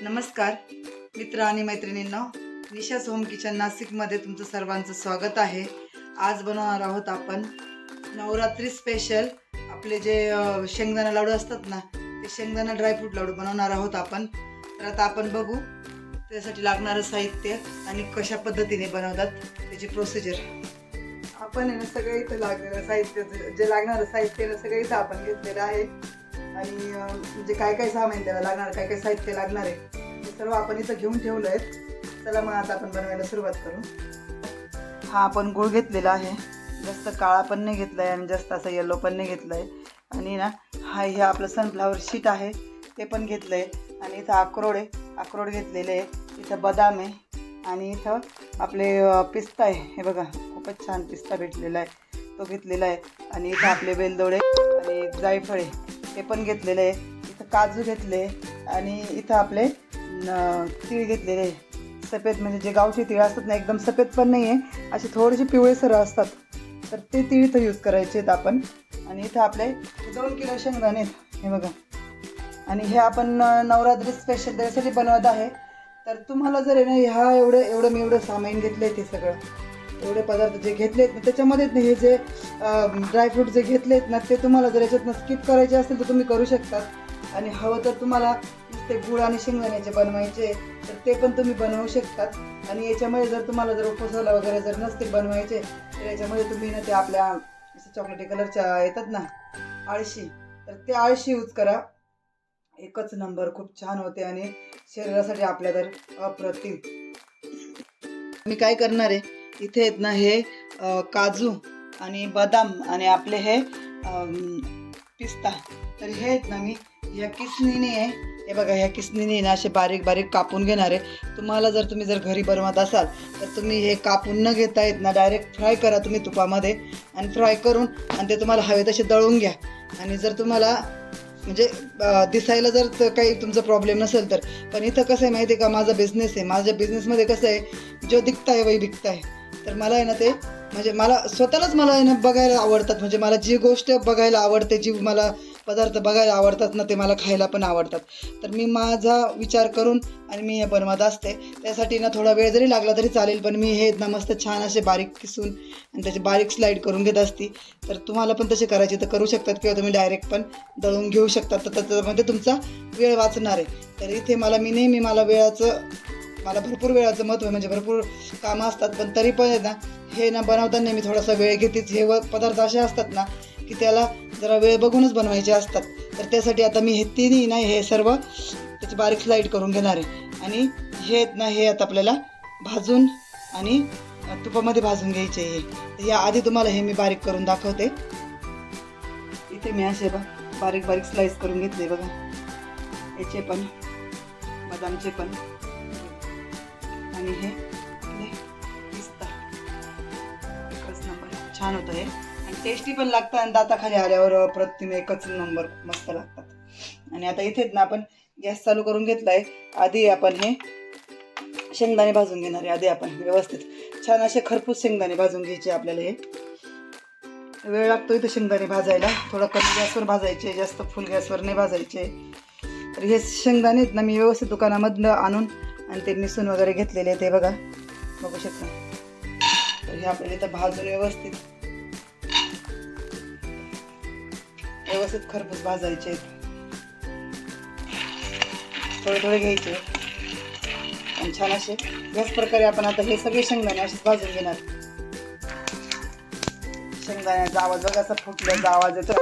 नमस्कार मित्र आणि मैत्रिणींनो. निशास होम किचन नाशिकमध्ये तुमचं सर्वांचं स्वागत आहे. आज बनवणार आहोत आपण नवरात्री स्पेशल आपले जे शेंगदाणा लाडू असतात ना ते शेंगदाणा ड्रायफ्रूट लाडू बनवणार आहोत आपण. तर आता आपण बघू त्यासाठी लागणारं साहित्य आणि कशा पद्धतीने बनवतात त्याची प्रोसिजर आपण आहे ना सगळं इथं लागलेलं साहित्य जे- जे लागणारं साहित्य आहे ना सगळं इथं आपण घेतलेलं आहे. आणि म्हणजे काय काय सामान त्याला लागणार काय काय साहित्य लागणार आहे ते सर्व आपण इथं घेऊन ठेवलं आहे चला मग आता आपण बनवायला सुरुवात करू. हा आपण गुळ घेतलेला आहे. जास्त काळा पण नाही घेतला आहे आणि जास्त असं येलो पण नाही घेतलं आहे आणि ना हा हे आपलं सनफ्लावर शीट आहे ते पण घेतलं आहे आणि इथं अक्रोड आहे अक्रोड घेतलेले आहे. इथं बदाम आहे आणि इथं आपले पिस्ता आहे. हे बघा खूपच छान पिस्ता भेटलेला आहे. तो घेतलेला आहे. आणि इथं आपले वेलदोडे आणि जायफळे हे ते पण घेतलेले आहे. इथं काजू घेतले आणि इथं आपले तीळ घेतलेले आहे. सफेद म्हणजे जे गावचे तीळ असतात ना एकदम सफेद पण नाही आहे. असे थोडेसे पिवळेसर असतात. तर ते तीळ इथं यूज करायचे आहेत आपण. आणि इथं आपले दोन किलो शेंगदाणे आहेत. हे बघा. आणि हे आपण नवरात्री स्पेशल त्यासाठी बनवत आहे. तर तुम्हाला जर आहे ना ह्या एवढं एवढं मी एवढं सामान घेतलं आहे ते सगळं. एवढे पदार्थ जे घेतलेत ना त्याच्यामध्ये हे जे ड्रायफ्रूट जे घेतलेत ना ते तुम्हाला जर याच्यातनं स्किप करायचे असतील तर तुम्ही करू शकतात. आणि हवं तर तुम्हाला नुसते गुळ आणि शेंगदाण्याचे बनवायचे तर ते पण तुम्ही बनवू शकतात. आणि याच्यामध्ये जर तुम्हाला जर उपसाला वगैरे जर नसते बनवायचे तर याच्यामध्ये तुम्ही ना ते आपल्या चॉकलेटी कलरच्या येतात ना आळशी तर ते आळशी यूज करा. एकच नंबर खूप छान होते आणि शरीरासाठी आपल्या तर अप्रतिम. मी काय करणार आहे? इथे आहेत ना हे काजू आणि बदाम आणि आपले हे पिस्ता. तर हे आहेत ना मी ह्या किसनीने आहे. हे बघा ह्या किसनीने ना असे बारीक बारीक कापून घेणार. आहे तुम्हाला जर तुम्ही जर घरी बनवत असाल तर तुम्ही हे कापून न घेता येत ना डायरेक्ट फ्राय करा तुम्ही तुपामध्ये आणि फ्राय करून आणि ते तुम्हाला हवे तसे दळून घ्या. आणि जर तुम्हाला म्हणजे दिसायला जर काही तुमचा प्रॉब्लेम नसेल तर. पण इथं कसं आहे माहिती आहे का माझा बिझनेस आहे. माझ्या बिझनेसमध्ये कसं आहे जो दिखता आहे वही बिकता आहे तर मला आहे ना ते म्हणजे मला स्वतःलाच मला आहे ना बघायला आवडतात. म्हणजे मला जी गोष्ट बघायला आवडते जी मला पदार्थ बघायला आवडतात ना ते मला खायला पण आवडतात. तर मी माझा विचार करून आणि मी हे बनवत असते. त्यासाठी ना थोडा वेळ जरी लागला तरी चालेल पण मी हे ना मस्त छान असे बारीक किसून आणि त्याचे बारीक स्लाईड करून घेत असते. तर तुम्हाला पण तसे करायचे तर करू शकतात किंवा तुम्ही डायरेक्ट पण दळून घेऊ शकतात. तर त्याच्यामध्ये तुमचा वेळ वाचणार आहे. तर इथे मला मी नेहमी मला वेळाचं मला भरपूर वेळाचं महत्त्व आहे म्हणजे भरपूर कामं असतात पण तरी पण आहे ना हे ना बनवताना मी थोडासा वेळ घेतेच. हे व पदार्थ असे असतात ना की त्याला जरा वेळ बघूनच बनवायचे असतात. तर त्यासाठी आता मी हे तिन्ही ना हे सर्व त्याची बारीक स्लाईड करून घेणार आहे. आणि हे आहेत ना हे आता आपल्याला भाजून आणि तुपामध्ये भाजून घ्यायचे हे या आधी तुम्हाला हे मी बारीक करून दाखवते. इथे मी असे बा बारीक बारीक स्लाईस करून घेतले बघा. याचे पण बदामचे पण. आणि हे पिस्ता एकच नंबर छान होतं हे. आणि टेस्टी पण लागतं आणि दाताखाली आल्यावर अप्रतिम एकच नंबर मस्त लागतात. आणि आता इथेच ना आपण गॅस चालू करून घेतलाय. आधी आपण हे शेंगदाणे भाजून घेणार आहे. आधी आपण व्यवस्थित छान असे खरपूस शेंगदाणे भाजून घ्यायचे आपल्याला हे. वेळ लागतो इथं शेंगदाणे भाजायला. थोडं कमी गॅसवर भाजायचे जास्त फुल गॅसवर नाही भाजायचे. तर हे शेंगदाणे ना मी व्यवस्थित दुकानामधनं आणून आणि ते मिसून वगैरे घेतलेले ते बघा. बघू शकता. तर हे आपल्याला इथं भाजून व्यवस्थित व्यवस्थित खरपूस भाजायचे आहेत. थोडे थोडे घ्यायचे आणि छान असे याच प्रकारे आपण आता हे सगळे शेंगदाणे असेच भाजून घेणार. शेंगदाण्याचा आवाज बघा असा फुटल्याचा आवाज येतो.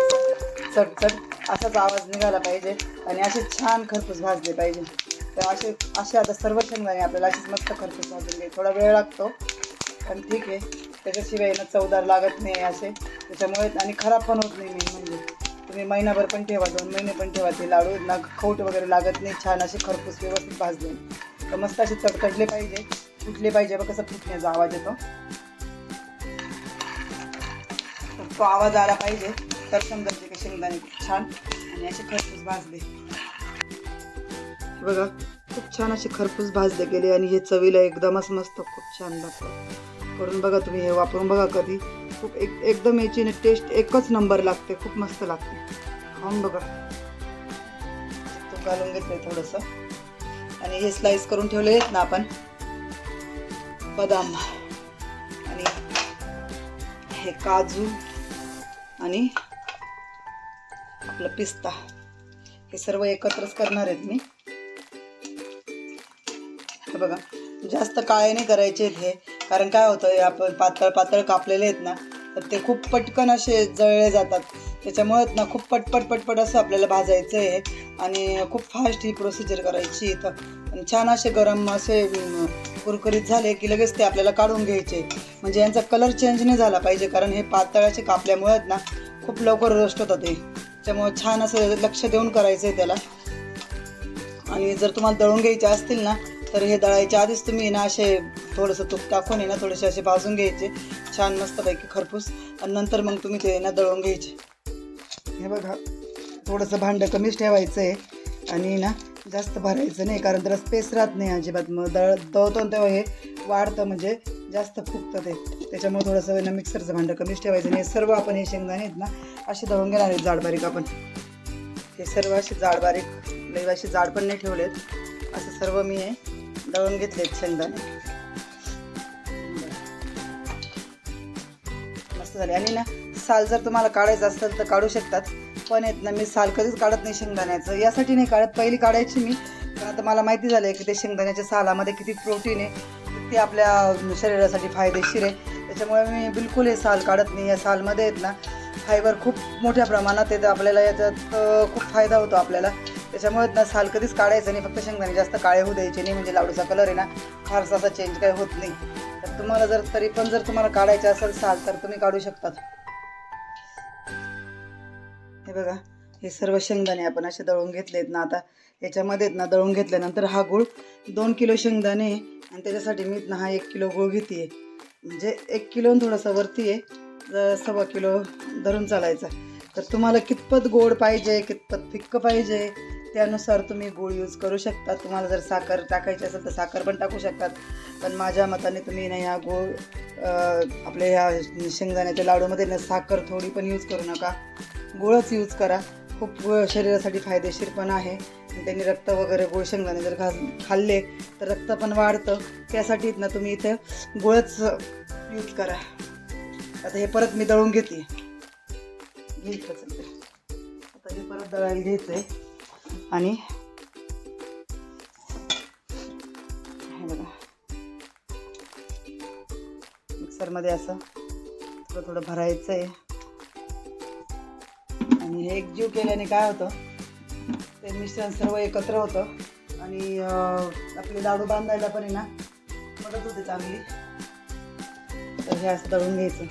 चटचट असाच आवाज निघाला पाहिजे आणि असे छान खरपूस भाजले पाहिजे. तर असे असे आता सर्व शेंगदाणे आपल्याला असेच मस्त खर्च भाजून घे थोडा वेळ लागतो पण ठीक आहे. त्याच्याशिवाय ना चवदार लागत नाही असे. त्याच्यामुळे आणि खराब पण होत नाही मेन म्हणजे. तुम्ही महिनाभर पण ठेवा दोन महिने पण ठेवा ते लाडू. ना खोट वगैरे लागत नाही छान असे खरपूस व्यवस्थित भाजले. तर मस्त असे चटकटले पाहिजे. फुटले पाहिजे. बघ कसं फुटण्याचा आवाज येतो. तो आवाज आला पाहिजे. तर समजायचे की शेंगदाणे छान आणि असे खरपूस भाजले. बघा खूप छान असे खरपूस भाजले गेले आणि हे चवीला एकदमच मस्त खूप छान लागतं. करून बघा तुम्ही हे वापरून बघा कधी. खूप एक एकदम याची टेस्ट एकच नंबर लागते खूप मस्त लागते. खाऊन बघा. घालून घेतले थोडंसं. आणि हे स्लाइस करून ठेवले आहेत ना आपण बदाम आणि हे काजू आणि आपलं पिस्ता. हे सर्व एकत्रच करणार आहेत मी. बघा. जास्त काळे नाही करायचे आहेत हे. कारण काय होतं आपण पातळ पातळ कापलेले आहेत ना तर ते खूप पटकन असे जळले जातात. त्याच्यामुळे ना खूप पटपट पटपट असं आपल्याला भाजायचं आहे आणि खूप फास्ट ही प्रोसिजर करायची इथं. छान असे गरम असे कुरकुरीत झाले की लगेच ते आपल्याला काढून घ्यायचे. म्हणजे यांचा कलर चेंज नाही झाला पाहिजे कारण हे पातळाचे कापल्यामुळे ना खूप लवकर रोस्ट होतात ते. त्यामुळे छान असं लक्ष देऊन करायचं आहे त्याला. आणि जर तुम्हाला दळून घ्यायचे असतील ना तर हे दळायच्या आधीच तुम्ही ना असे थोडंसं तूप टाकून आहे ना थोडेसे असे भाजून घ्यायचे. छान मस्तपैकी खरपूस. आणि नंतर मग तुम्ही ते ना दळून घ्यायचे. हे बघा थोडंसं भांडं कमीच ठेवायचं आहे आणि ना जास्त भरायचं नाही कारण त्याला स्पेस राहत नाही अजिबात. मग दळ दळतो तेव्हा हे वाढतं म्हणजे जास्त फुगतं ते. त्याच्यामुळे थोडंसं ना मिक्सरचं भांडं कमीच ठेवायचं नाही. हे सर्व आपण हे शेंगदाणे आहेत ना असे दळून घेणार आहेत जाड बारीक आपण. हे सर्व असे जाड बारीक लई असे जाड पण नाही ठेवलेत. असं सर्व मी आहे दळून घेतलेत शेंगदाणे. मस्त झाले. आणि ना साल जर तुम्हाला काढायचं असेल तर काढू शकतात. पण येत ना मी साल कधीच काढत नाही शेंगदाण्याचं. यासाठी नाही काढत पहिली काढायची मी. पण आता मला माहिती झालं आहे की ते शेंगदाण्याच्या सालामध्ये किती प्रोटीन आहे. ते आपल्या शरीरासाठी फायदेशीर आहे. त्याच्यामुळे मी बिलकुल हे साल काढत नाही. या सालमध्ये आहेत ना फायबर खूप मोठ्या प्रमाणात येतं. आपल्याला याच्यात खूप फायदा होतो आपल्याला. त्याच्यामुळे ना साल कधीच काढायचं नाही फक्त शेंगदाणे जास्त काळे होऊ द्यायचे नाही म्हणजे लाडूचा कलर आहे ना फारसा असा चेंज काही होत नाही. तर तुम्हाला जर तरी पण जर तुम्हाला काढायचे असेल साल तर तुम्ही काढू शकतात. हे बघा हे सर्व शेंगदाणे आपण असे दळून घेतलेत ना आता याच्यामध्ये ना दळून घेतल्यानंतर हा गूळ दोन किलो शेंगदाणे आहे आणि त्याच्यासाठी मी ना हा एक किलो गूळ घेते म्हणजे एक किलो थोडंसं वरती आहे सव्वा किलो धरून चालायचा. तर तुम्हाला कितपत गोड पाहिजे कितपत फिक्क पाहिजे त्यानुसार तुम्ही गूळ यूज करू शकता. तुम्हाला जर साखर टाकायची असेल तर साखर पण टाकू शकतात. पण माझ्या मताने तुम्ही ना ह्या गूळ आपल्या ह्या शेंगदाण्याच्या लाडूमध्ये ना साखर थोडी पण यूज करू नका. गुळच यूज करा. खूप शरीरासाठी फायदेशीर पण आहे. त्यांनी रक्त वगैरे गुळ शेंगदाणे जर घास खाल्ले तर रक्त पण वाढतं. त्यासाठी ना तुम्ही इथं गुळच यूज करा. आता हे परत मी दळून घेते. घ्यायचं आता हे परत दळायला घ्यायचं आहे आणि हे बघा. मिक्सरमध्ये असं थोडं थोडं भरायचं आहे. आणि हे एकजीव केल्याने काय होतं ते मिश्रण सर्व एकत्र होतं. आणि आपली आपले लाडू बांधायला पण आहे ना मदत होते चांगली. तर हे असं तळून घ्यायचं.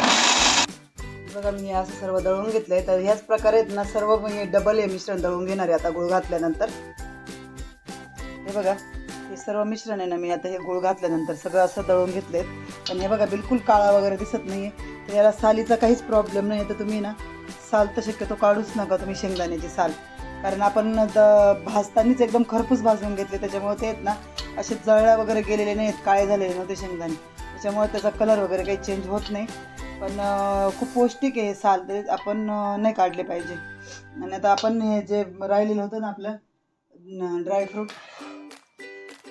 बघा मी असं सर्व दळून घेतलं आहे तर ह्याच प्रकारे आहेत ना सर्व म्हणजे मी डबल हे मिश्रण दळून घेणार आहे आता गुळ घातल्यानंतर. हे बघा हे सर्व मिश्रण आहे ना मी आता हे गुळ घातल्यानंतर सगळं असं दळून घेतलं आहे पण हे बघा बिलकुल काळा वगैरे दिसत नाही तर याला सालीचा काहीच प्रॉब्लेम नाही तर तुम्ही ना साल तर शक्यतो काढूच नका तुम्ही शेंगदाण्याची साल. कारण आपण द- भाजतानीच एकदम खरपूस भाजून घेतले. त्याच्यामुळे ते आहेत ना असे जळ्या वगैरे गेलेले नाहीत काळे झालेले नव्हते शेंगदाणे. त्याच्यामुळे त्याचा कलर वगैरे काही चेंज होत नाही. पण खूप पौष्टिक आहे हे साल ते आपण नाही काढले पाहिजे. आणि आता आपण हे जे राहिलेलं होतं ना आपलं ड्रायफ्रूट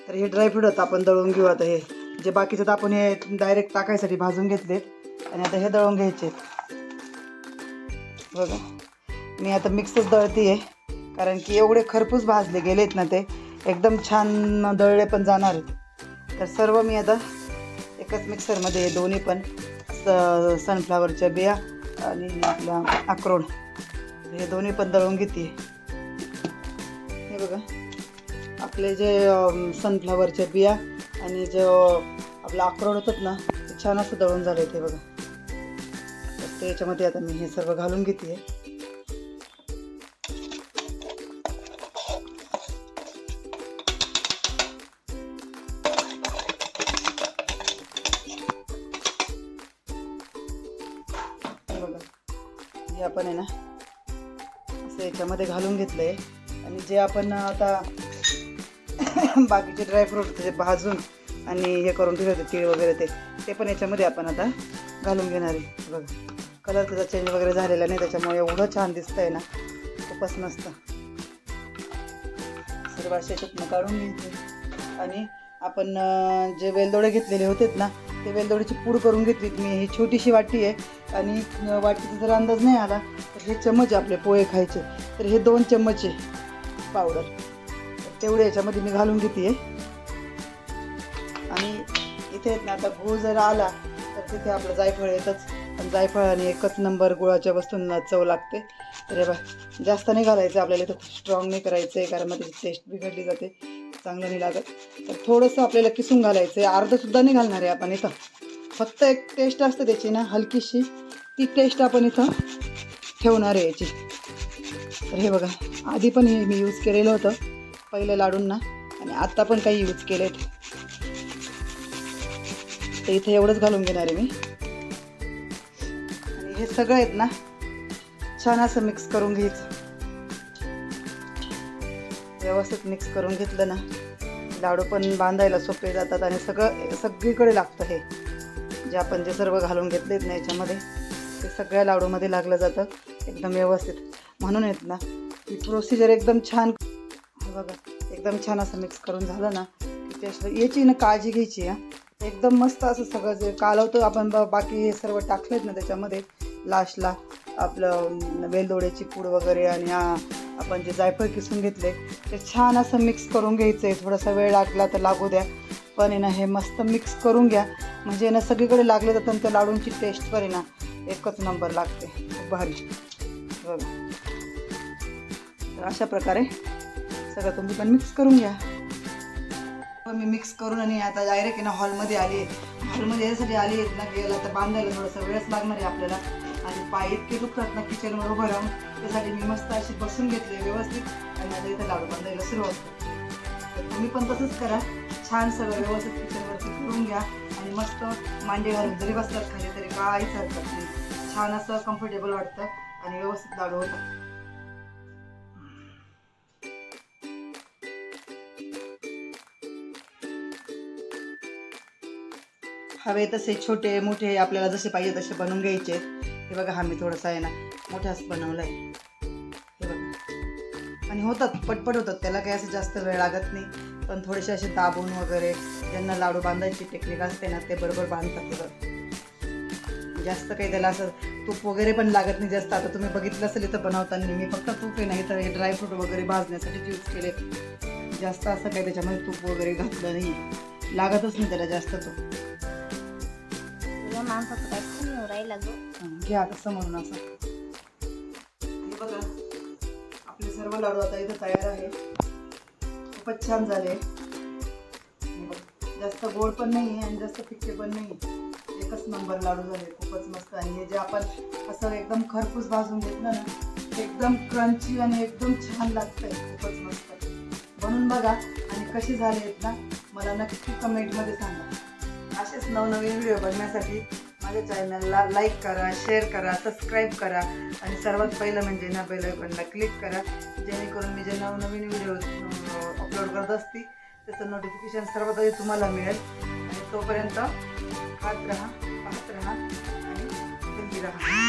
तर हे ड्रायफ्रूट आता आपण दळून घेऊ आता हे. जे बाकीचं तर आपण हे डायरेक्ट टाकायसाठी भाजून घेतले. आणि आता हे दळून घ्यायचे. बघा मी आता मिक्सच दळते आहे कारण की एवढे खरपूस भाजले गेलेत ना ते एकदम छान दळले पण जाणार. आहेत तर सर्व मी आता एकच मिक्सरमध्ये हे दोन्ही पण स सनफ्लावरच्या बिया आणि आपला अक्रोड. हे दोन्ही पण दळून घेते. हे बघा. आपले जे सनफ्लावरच्या बिया आणि जो आपला अक्रोड होतात ना ते छान असं दळून झाले ते बघा. तर त्याच्यामध्ये आता मी हे सर्व घालून घेते. असं घालून घेतलं आहे आणि जे आपण आता बाकीचे ड्रायफ्रूट त्याचे भाजून आणि हे करून ठेवले होते तीळ वगैरे ते ते पण याच्यामध्ये आपण आता घालून घेणार आहे. बघा कलर त्याचा चेंज वगैरे झालेला नाही त्याच्यामुळे एवढं छान दिसतंय ना खूपच मस्त. सर्व असे काढून घ्यायचे आणि आपण जे वेलदोडे घेतलेले होते ना ते वेलदोडीची पूड करून घेतली मी. ही छोटीशी वाटी आहे आणि वाटीचा जर अंदाज नाही आला तर हे चम्मच आपले पोहे खायचे. तर हे दोन चम्मच आहे पावडर. तेवढे याच्यामध्ये मी घालून घेते. आणि इथे आहेत ना आता गूळ जर आला तर तिथे आपलं जायफळ येतच. पण जायफळाने एकच नंबर गुळाच्या वस्तूंना चव लागते. तर हे जास्त नाही घालायचं आपल्याला इथं खूप स्ट्रॉंग नाही करायचं आहे कारण मग त्याची टेस्ट बिघडली जाते. चांगलं नाही लागत. तर थोडंसं आपल्याला किसून घालायचं आहे अर्धसुद्धा नाही घालणार आहे आपण इथं. फक्त एक टेस्ट असते त्याची ना हलकीशी. ती टेस्ट आपण इथं ठेवणार आहे याची. तर हे बघा आधी पण हे मी यूज केलेलं होतं. पहिलं लाडूंना आणि आत्ता पण काही यूज केले तर इथे एवढंच घालून घेणार आहे मी. आणि हे सगळं आहेत ना छान असं मिक्स करून घ्यायचं. व्यवस्थित मिक्स करून घेतलं ना लाडू पण बांधायला सोपे जातात आणि सगळं सगळीकडे लागतं हे. जे आपण जे सर्व घालून घेतलेत ना याच्यामध्ये ते सगळ्या लाडूमध्ये लागलं जातं एकदम व्यवस्थित. म्हणून येत ना ही प्रोसिजर एकदम छान. बघा एकदम छान असं मिक्स करून झालं ना की टेस्ट याची ना काळजी घ्यायची हा. एकदम मस्त असं सगळं जे कालवतं आपण बाकी हे सर्व टाकलेत ना त्याच्यामध्ये लास्टला आपलं वेलदोड्याची पूड वगैरे आणि आपण जे जायफळ किसून घेतले ते छान असं मिक्स करून घ्यायचं आहे थोडासा वेळ लागला तर लागू द्या. पण आहे ना हे मस्त मिक्स करून घ्या. म्हणजे ना सगळीकडे लागले जातं त्या लाडूंची टेस्ट पण आहे ना एकच नंबर लागते. खूप भारी तर अशा प्रकारे सगळं तुम्ही पण मिक्स करून घ्या. पण मी मिक्स करून आणि आता डायरेक्ट आहे ना हॉलमध्ये आली आहे. हॉलमध्ये यासाठी आली आहेत ना गेला तर बांधायला थोडासा वेळच लागणार आहे आपल्याला. आणि पाय इतके दुखतात ना किचनवर उभं राहून त्यासाठी मी मस्त अशी बसून घेतले व्यवस्थित आणि आता इथं लाडू बांधायला सुरुवात करते. तर तुम्ही पण तसंच करा. छान सगळं व्यवस्थित किचनवरती करून घ्या आणि मस्त मांडे घालून जरी बसतात खाली तरी काहीच हरकत नाही छान असं कम्फर्टेबल वाटतं आणि व्यवस्थित लाडू होतात हवे तसे छोटे मोठे आपल्याला जसे पाहिजे तसे बनवून घ्यायचे. हे बघा हा मी थोडासा आहे ना मोठाच बनवला आहे हे बघा. आणि होतात पटपट होतात. त्याला काही असं जास्त वेळ लागत नाही. पण थोडेसे असे दाबून वगैरे ज्यांना लाडू बांधायची टेक्निक असते ना ते बरोबर बांधतात ते बघ. जास्त काही त्याला असं तूप वगैरे पण लागत नाही जास्त. आता तुम्ही बघितलं असेल इथं बनवताना मी फक्त तूप आहे नाही तर हे ड्रायफ्रूट वगैरे भाजण्यासाठी यूज केले जास्त असं काही त्याच्यामध्ये तूप वगैरे घातलं नाही. लागतच नाही त्याला जास्त तूप. तुझ्या माणसाचं काय खूप येऊ राहिला गो. हं, आता समोरून असं. हे बघा आपले सर्व लाडू आता इथं तयार आहे. खूपच छान झाले. जास्त गोड पण नाही आहे आणि जास्त फिक्के पण नाही एकच नंबर लाडू झाले खूपच मस्त आणि हे जे आपण असं एकदम खरपूस भाजून घेतलं ना एकदम क्रंची आणि एकदम छान लागतंय. खूपच मस्त. बनवून बघा आणि कसे झाले आहेत ना मला नक्की कमेंटमध्ये सांगा. असेच नवनवीन व्हिडिओ बघण्यासाठी माझ्या चॅनलला लाईक करा शेअर करा सबस्क्राईब करा. आणि सर्वात पहिलं म्हणजे ना बेल आयकॉनला क्लिक करा. जेणेकरून मी जे नवनवीन व्हिडिओ अपलोड करत असते त्याचं नोटिफिकेशन सर्वात आधी तुम्हाला मिळेल. आणि तोपर्यंत खात राहा पाहत राहा आणि राहा.